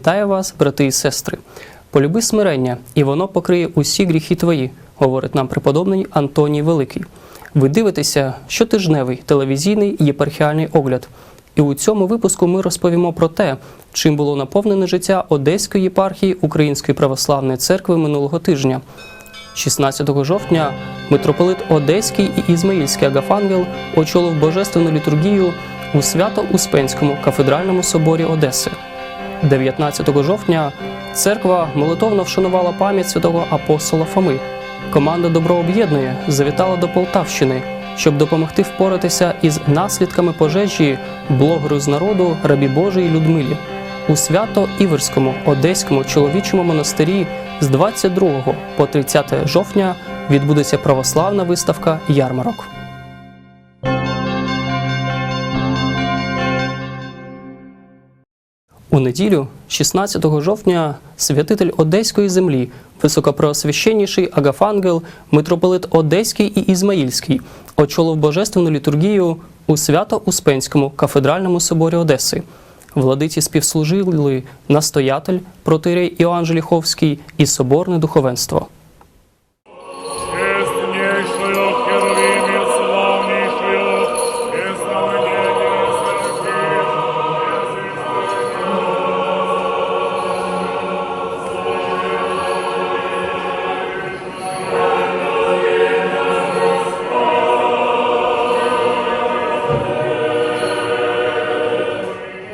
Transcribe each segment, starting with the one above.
Вітаю вас, брати і сестри. Полюби смирення, і воно покриє усі гріхи твої, говорить нам преподобний Антоній Великий. Ви дивитеся щотижневий телевізійний єпархіальний огляд. І у цьому випуску ми розповімо про те, чим було наповнене життя Одеської єпархії Української православної церкви минулого тижня. 16 жовтня митрополит Одеський і Ізмаїльський Агафангел очолив божественну літургію у Свято-Успенському кафедральному соборі Одеси. 19 жовтня церква молитовно вшанувала пам'ять святого апостола Фоми. Команда Добро об'єднує завітала до Полтавщини, щоб допомогти впоратися із наслідками пожежі блогеру з народу рабі Божої Людмилі. У свято Іверському Одеському чоловічому монастирі з 22 по 30 жовтня відбудеться православна виставка ярмарок. У неділю, 16 жовтня, святитель Одеської землі, високопреосвященніший Агафангел, митрополит Одеський і Ізмаїльський, очолив божественну літургію у Свято-Успенському кафедральному соборі Одеси. Владиці співслужили настоятель, протирей Іоанн Желіховський і соборне духовенство.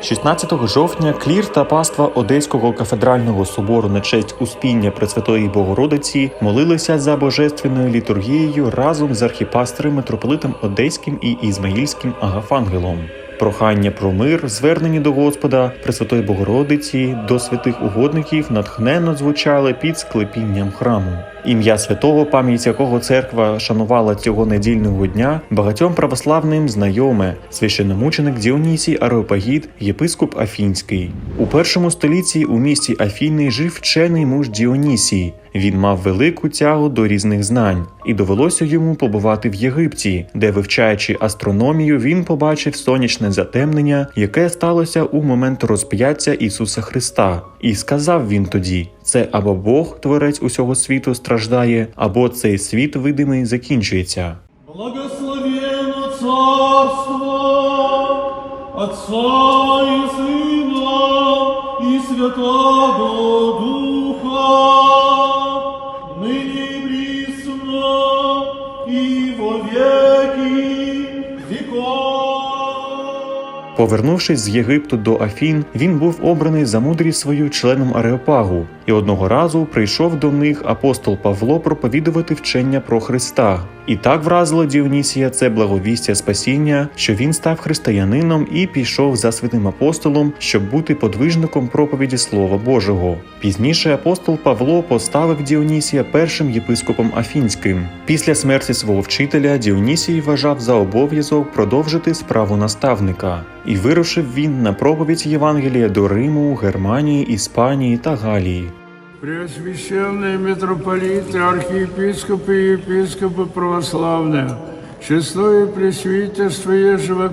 16 жовтня клір та паства Одеського кафедрального собору на честь Успіння Пресвятої Богородиці молилися за божественною літургією разом з архіпастером митрополитом Одеським і Ізмаїльським Агафангелом. Прохання про мир, звернені до Господа, Пресвятої Богородиці, до святих угодників натхненно звучали під склепінням храму. Ім'я святого, пам'ять якого церква шанувала цього недільного дня, багатьом православним знайоме священномученик Діонісій Ареопагіт, єпископ Афінський. У першому столітті у місті Афіни жив вчений муж Діонісій. Він мав велику тягу до різних знань, і довелося йому побувати в Єгипті, де, вивчаючи астрономію, він побачив сонячне затемнення, яке сталося у момент розп'яття Ісуса Христа. І сказав він тоді: це або Бог, творець усього світу, страждає, або цей світ видимий закінчується. Благословено Царство Отца і Сина і Святого Духа, Повернувшись з Єгипту до Афін, він був обраний за мудрість свою членом Ареопагу, і одного разу прийшов до них апостол Павло проповідувати вчення про Христа. І так вразило Діонісія це благовістя спасіння, що він став християнином і пішов за святим апостолом, щоб бути подвижником проповіді Слова Божого. Пізніше апостол Павло поставив Діонісія першим єпископом Афінським. Після смерті свого вчителя Діонісій вважав за обов'язок продовжити справу наставника І вирушив він на проповідь Євангелія до Риму, Германії, Іспанії та Галії. Преосвященные митрополиты, архиепископы и епископы православные, честное пресвитерство Ежего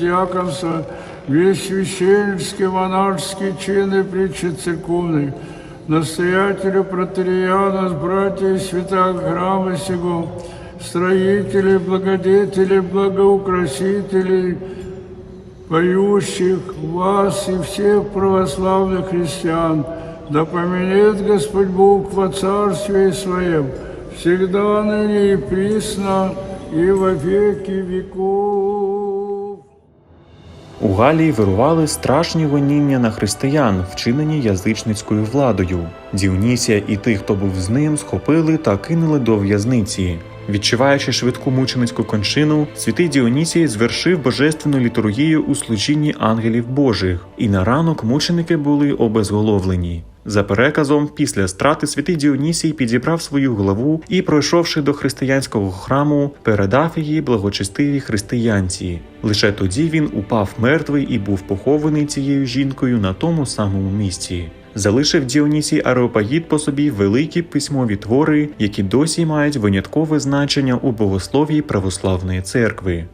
Диаконства, весь священнический монашеский чин и притчи церковный, настоятелю протериана с братья святых храма сего, строители, благодетели, благоукрасителей, поющих вас и всех православных христиан, да поменет Господь Бог во Царстве Своем, всегда ныне и присно, и во веки веков. У Галії вирували страшні гоніння на християн, вчинені язичницькою владою. Діонісія і тих, хто був з ним, схопили та кинули до в'язниці. Відчуваючи швидку мученицьку кончину, святий Діонісій звершив божественну літургію у служінні ангелів Божих, і на ранок мученики були обезголовлені. За переказом, після страти святий Діонісій підібрав свою главу і, пройшовши до християнського храму, передав її благочестивій християнці. Лише тоді він упав мертвий і був похований цією жінкою на тому самому місці. Залишив Діонісій Ареопагіт по собі великі письмові твори, які досі мають виняткове значення у богослов'ї православної церкви.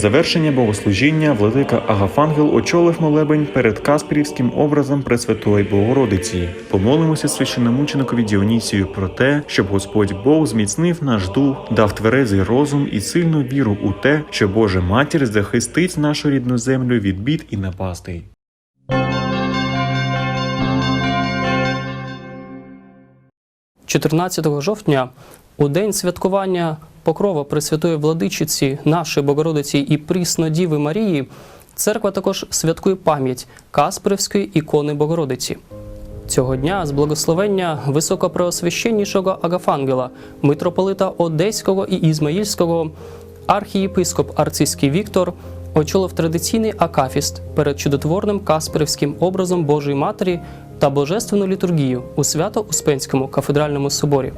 Завершення богослужіння владика Агафангел очолив молебень перед Каспірівським образом Пресвятої Богородиці. Помолимося священномученикові Діонісію про те, щоб Господь Бог зміцнив наш дух, дав тверезий розум і сильну віру у те, що Божа матір захистить нашу рідну землю від бід і напастей. – 14 жовтня, у день святкування Покрова Пресвятої Владичиці, нашої Богородиці і Пріснодіви Марії, церква також святкує пам'ять Каспрівської ікони Богородиці. Цього дня з благословення високопреосвященнішого Агафангела, митрополита Одеського і Ізмаїльського, архієпископ Арцизький Віктор очолив традиційний акафіст перед чудотворним Касперівським образом Божої Матері та божественну літургію у Свято-Успенському кафедральному соборі.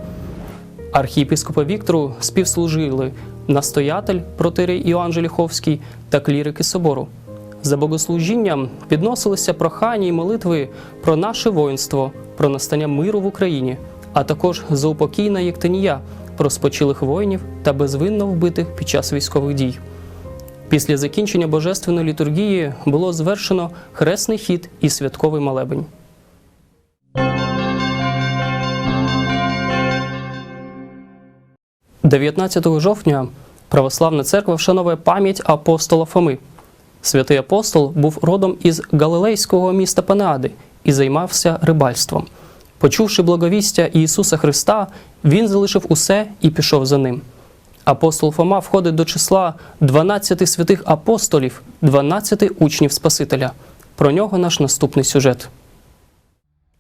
Архієпископа Віктору співслужили настоятель протирій Іоанн Желіховський та клірики собору. За богослужінням підносилися прохання і молитви про наше воїнство, про настання миру в Україні, а також за упокійна Єктинія, про спочилих воїнів та безвинно вбитих під час військових дій. Після закінчення божественної літургії було звершено хресний хід і святковий молебень. – 19 жовтня Православна церква вшановує пам'ять апостола Фоми. Святий апостол був родом із галилейського міста Панеади і займався рибальством. Почувши благовістя Ісуса Христа, він залишив усе і пішов за ним. Апостол Фома входить до числа 12 святих апостолів, 12 учнів Спасителя. Про нього наш наступний сюжет.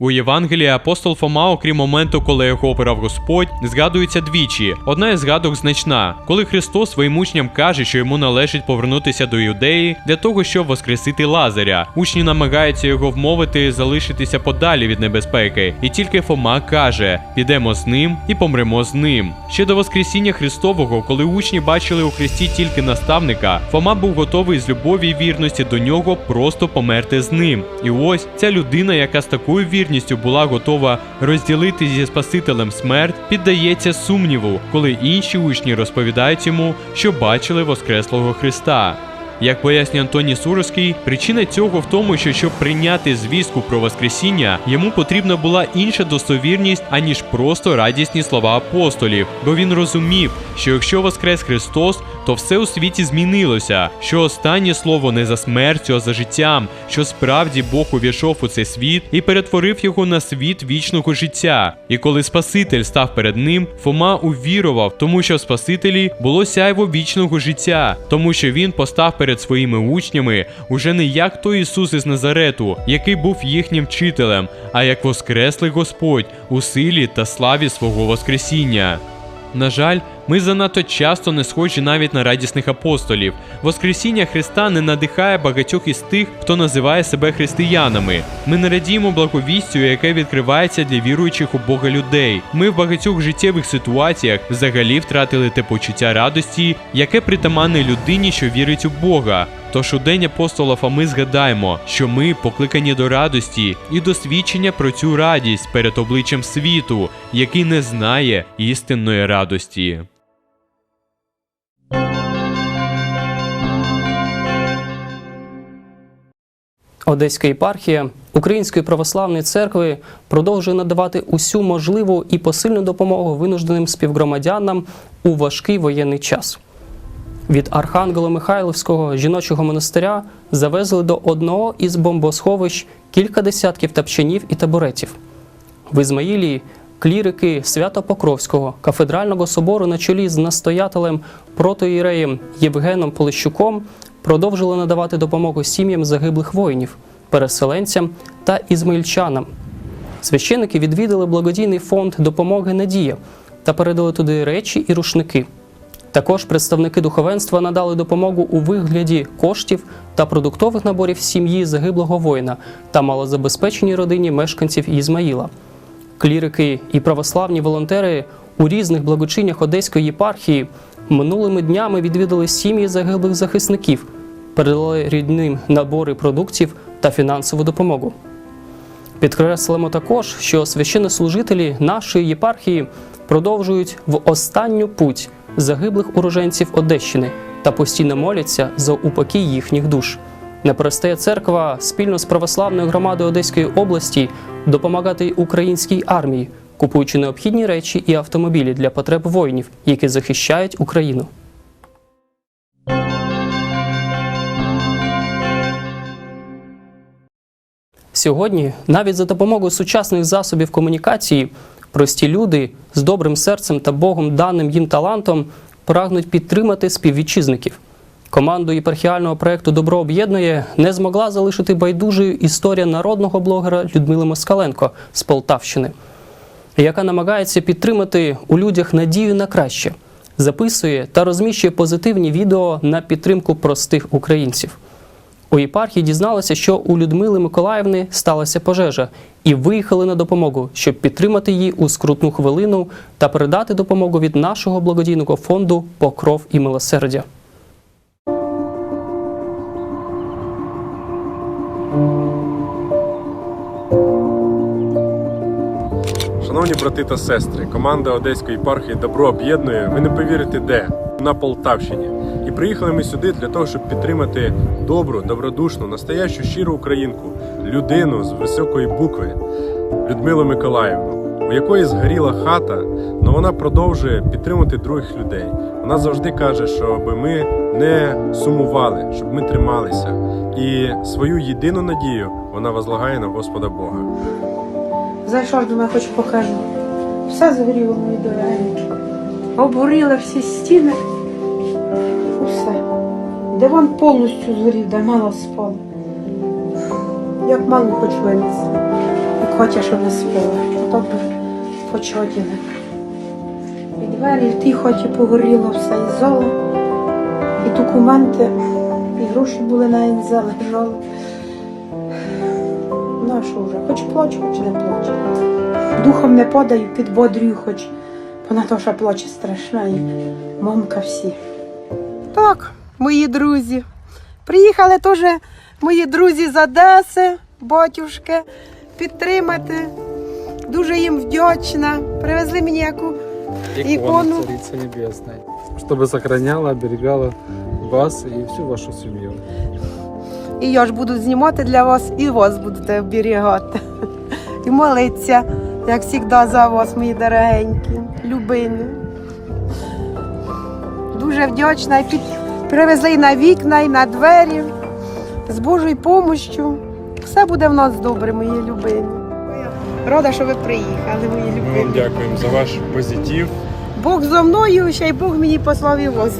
У Євангелії апостол Фома, окрім моменту, коли його обирав Господь, згадується двічі. Одна із згадок значна, коли Христос своїм учням каже, що йому належить повернутися до юдеї для того, щоб воскресити Лазаря. Учні намагаються його вмовити залишитися подалі від небезпеки, і тільки Фома каже: підемо з ним і помремо з ним. Ще до Воскресіння Христового, коли учні бачили у Христі тільки наставника, Фома був готовий з любові і вірності до нього просто померти з ним. І ось ця людина, яка з такою вірністю була готова розділити зі Спасителем смерть, піддається сумніву, коли інші учні розповідають йому, що бачили Воскреслого Христа. Як пояснює Антоній Суровський, причина цього в тому, що щоб прийняти звістку про Воскресіння, йому потрібна була інша достовірність, аніж просто радісні слова апостолів, бо він розумів, що якщо Воскрес Христос, то все у світі змінилося, що останнє слово не за смертю, а за життям, що справді Бог увійшов у цей світ і перетворив його на світ вічного життя. І коли Спаситель став перед ним, Фома увірував, тому що в Спасителі було сяйво вічного життя, тому що він постав перед своїми учнями уже не як той Ісус із Назарету, який був їхнім вчителем, а як воскреслий Господь у силі та славі свого Воскресіння. На жаль, ми занадто часто не схожі навіть на радісних апостолів. Воскресіння Христа не надихає багатьох із тих, хто називає себе християнами. Ми не радіємо благовістю, яке відкривається для віруючих у Бога людей. Ми в багатьох життєвих ситуаціях взагалі втратили те почуття радості, яке притаманне людині, що вірить у Бога. Тож у день апостола Фоми згадаємо, що ми покликані до радості і до свідчення про цю радість перед обличчям світу, який не знає істинної радості. Одеська єпархія Української православної церкви продовжує надавати усю можливу і посильну допомогу винужденим співгромадянам у важкий воєнний час. Від Архангело-Михайловського жіночого монастиря завезли до одного із бомбосховищ кілька десятків тапчанів і табуретів. В Ізмаїлії клірики Свято-Покровського кафедрального собору на чолі з настоятелем протоїреєм Євгеном Полищуком продовжили надавати допомогу сім'ям загиблих воїнів, переселенцям та ізмаїльчанам. Священники відвідали благодійний фонд допомоги Надія та передали туди речі і рушники. Також представники духовенства надали допомогу у вигляді коштів та продуктових наборів сім'ї загиблого воїна та малозабезпеченій родині мешканців Ізмаїла. Клірики і православні волонтери у різних благочинях Одеської єпархії минулими днями відвідали сім'ї загиблих захисників, передали рідним набори продуктів та фінансову допомогу. Підкреслимо також, що священнослужителі нашої єпархії продовжують в останню путь загиблих уроженців Одещини та постійно моляться за упокій їхніх душ. Не перестає церква спільно з православною громадою Одеської області допомагати українській армії, купуючи необхідні речі і автомобілі для потреб воїнів, які захищають Україну. Сьогодні, навіть за допомогою сучасних засобів комунікації, прості люди з добрим серцем та Богом даним їм талантом прагнуть підтримати співвітчизників. Команду єпархіального проєкту Добро об'єднує не змогла залишити байдужою історія народного блогера Людмили Москаленко з Полтавщини, яка намагається підтримати у людях надію на краще, записує та розміщує позитивні відео на підтримку простих українців. У єпархії дізналися, що у Людмили Миколаївни сталася пожежа, і виїхали на допомогу, щоб підтримати її у скрутну хвилину та передати допомогу від нашого благодійного фонду Покров і милосердя. Шановні брати та сестри, команда Одеської єпархії Добро об'єднує. Ви не повірите де на Полтавщині. І приїхали ми сюди для того, щоб підтримати добру, добродушну, настоящу щиру українку, людину з високої букви Людмилу Миколаївну, у якої згоріла хата, але вона продовжує підтримувати других людей. Вона завжди каже, щоб ми не сумували, щоб ми трималися. І свою єдину надію вона возлагає на Господа Бога. Зайшов, думаю, хоч покажу. Все згоріло мої дорогенькі. Обгоріли всі стіни. Усе. Диван повністю згорів, де мало спало. Як мало хоч винес. Як хоче, щоб не спала. А то б почоділи. І двері в тій хоті погоріло все, і золо, і документи, і гроші були на жоло. Ну а що вже, хоч плачу, хоч не плачу. Духом не падаю, підбодрюю, хоч вона теж плаче страшна і мамка всі. Так, мої друзі. Приїхали теж мої друзі з Одеси, батюшки, підтримати. Дуже їм вдячна. Привезли мені яку ікону. Чтобы сохраняла, оберегала вас и всю вашу семью. І я ж буду знімати для вас, і вас будете оберігати. І молитися, як завжди, за вас, мої дорогенькі, любині. Дуже вдячна. І під... Привезли і на вікна, і на двері. З Божою допомогою. Все буде в нас добре, мої любині. Рада, що ви приїхали, мої Ми вам дякуємо за ваш позитив. Бог зо мною, ще й Бог мені послав і вас.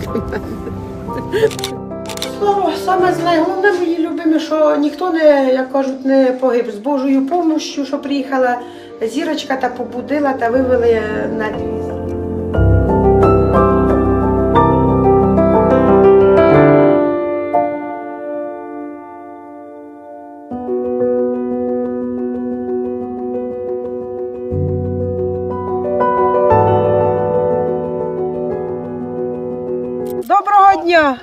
Слово саме найголовне, мої любимі, що ніхто не, як кажуть, не погиб з Божою допомогою, що приїхала зірочка та побудила та вивели на двір. Доброго дня!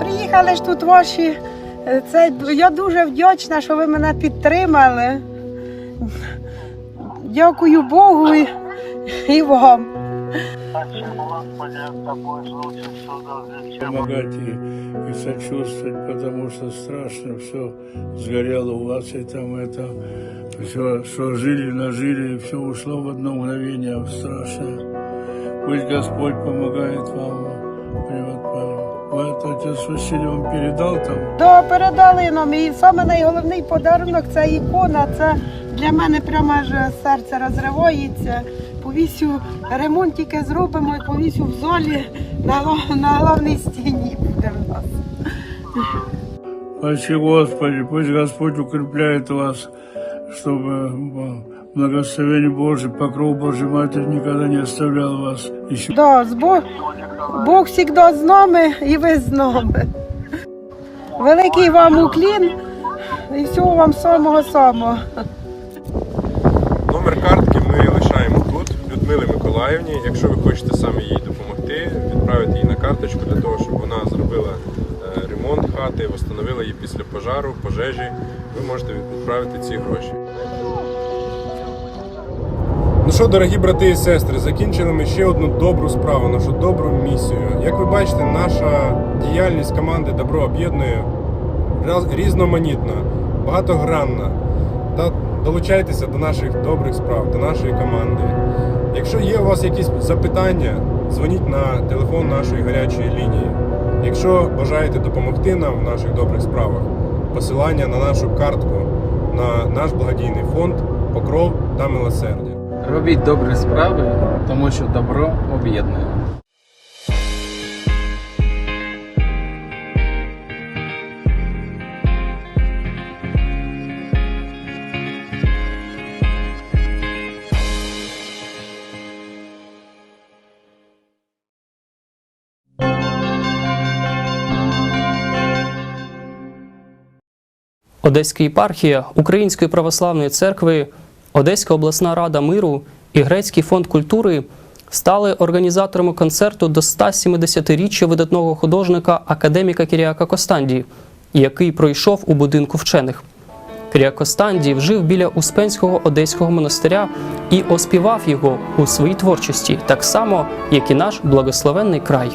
Приїхали ж тут ваші. е, Це, я дуже вдячна, що ви мене підтримали. Дякую Богу і, і вам. помогать и, и сочувствовать, потому что страшно все сгорело у вас и там это все, что жили, нажили, все ушло в одно мгновение страшно. Пусть Господь помогает вам. И вот, э, вот отец Василий вам передал там Да, передали нам. І саме найголовний подарунок це ікона. Це для мене прямо аж серце розривається. Повісю ремонт тільки зробимо і повісю в золі на, гла- на головній стіні буде в нас. Спаси Господи, пусть Господь укрепляет вас, чтобы э, благословение Божие, покров Божий Матерь никогда не оставлял вас. Еще Да, з Бог, Бог завжди з нами і ви з нами. Великий вам уклін і всього вам самого-самого. Номер картки ми лишаємо тут, Людмилі Миколаївні. Якщо ви хочете саме їй допомогти, відправити її на карточку для того, щоб вона зробила е, ремонт хати, встановила її після пожару, пожежі, ви можете відправити ці гроші. Ну що, дорогі брати і сестри, закінчили ми ще одну добру справу, нашу добру місію. Як ви бачите, наша діяльність команди Добро об'єднує різноманітна, багатогранна. Та долучайтеся до наших добрих справ, до нашої команди. Якщо є у вас якісь запитання, дзвоніть на телефон нашої гарячої лінії. Якщо бажаєте допомогти нам в наших добрих справах, посилання на нашу картку, на наш благодійний фонд Покров та милосердя. Робіть добрі справи, тому що добро об'єднує. Одеська єпархія Української православної церкви, Одеська обласна рада миру і Грецький фонд культури стали організаторами концерту до 170-річчя видатного художника академіка Кіріака Костанді, який пройшов у будинку вчених. Киріак Костанді вжив біля Успенського Одеського монастиря і оспівав його у своїй творчості, так само, як і наш благословенний край.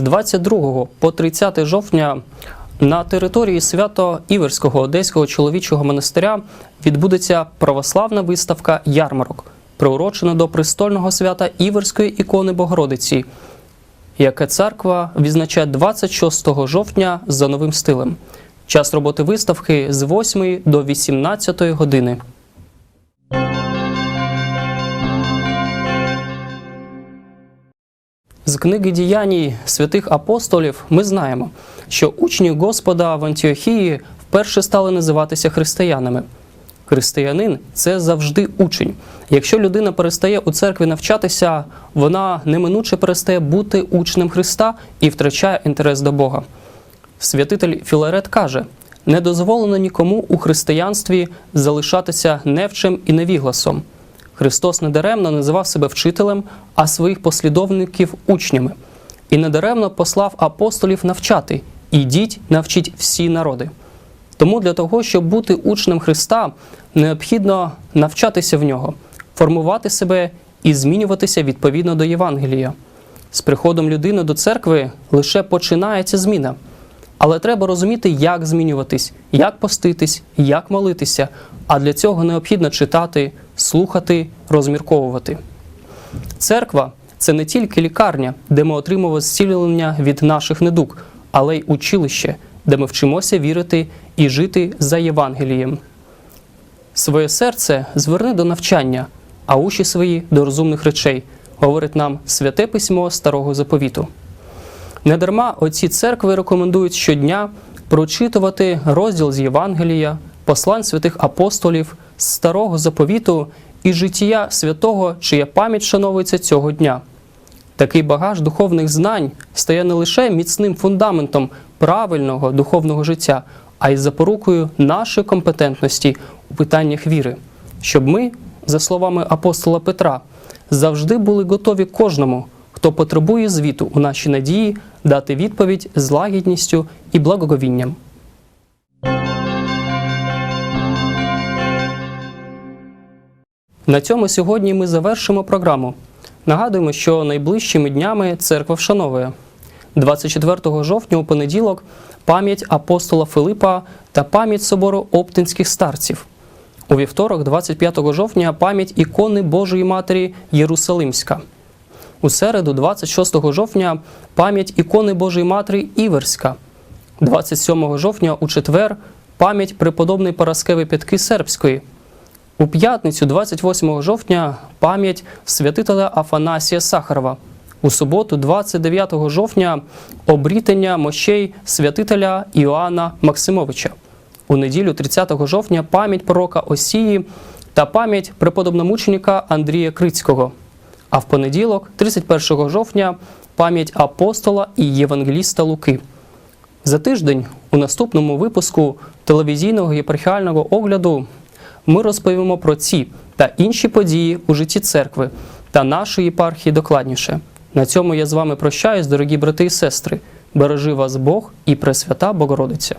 З 22 по 30 жовтня на території свято-Іверського Одеського чоловічого монастиря відбудеться православна виставка ярмарок, приурочена до престольного свята Іверської ікони Богородиці, яке церква відзначає 26 жовтня за новим стилем. Час роботи виставки з 8 до 18 години. З книги діяній святих апостолів ми знаємо, що учні Господа в Антіохії вперше стали називатися християнами. Християнин це завжди учень. Якщо людина перестає у церкві навчатися, вона неминуче перестає бути учнем Христа і втрачає інтерес до Бога. Святитель Філарет каже: не дозволено нікому у християнстві залишатися невчим і невігласом. Христос недаремно називав себе вчителем, а своїх послідовників учнями. І недаремно послав апостолів навчати ідіть, навчіть всі народи. Тому для того, щоб бути учнем Христа, необхідно навчатися в нього, формувати себе і змінюватися відповідно до Євангелія. З приходом людини до церкви лише починається зміна. Але треба розуміти, як змінюватись, як поститись, як молитися. А для цього необхідно читати, слухати, розмірковувати. Церква це не тільки лікарня, де ми отримуємо зцілення від наших недуг, але й училище, де ми вчимося вірити і жити за Євангелієм. Своє серце зверни до навчання, а уші свої до розумних речей, говорить нам святе письмо Старого Заповіту. Недарма отці церкви рекомендують щодня прочитувати розділ з Євангелія, послань святих апостолів, старого заповіту і життя святого, чия пам'ять шановується цього дня. Такий багаж духовних знань стає не лише міцним фундаментом правильного духовного життя, а й запорукою нашої компетентності у питаннях віри, щоб ми, за словами апостола Петра, завжди були готові кожному, хто потребує звіту у нашій надії, дати відповідь з лагідністю і благоговінням. На цьому сьогодні ми завершимо програму. Нагадуємо, що найближчими днями церква вшановує 24 жовтня у понеділок пам'ять апостола Филипа та пам'ять собору оптинських старців. У вівторок, 25 жовтня, пам'ять ікони Божої Матері Єрусалимська. У середу, 26 жовтня, пам'ять ікони Божої Матері Іверська. 27 жовтня у четвер пам'ять преподобної Параскеви П'ятки Сербської. У п'ятницю, 28 жовтня, пам'ять святителя Афанасія Сахарова. У суботу, 29 жовтня, обрітення мощей святителя Іоанна Максимовича. У неділю, 30 жовтня, пам'ять пророка Осії та пам'ять преподобномученика Андрія Крицького. А в понеділок, 31 жовтня, пам'ять апостола і євангеліста Луки. За тиждень у наступному випуску телевізійного єпархіального огляду ми розповімо про ці та інші події у житті церкви та нашої єпархії докладніше. На цьому я з вами прощаюсь, дорогі брати і сестри. Бережи вас Бог і Пресвята Богородиця.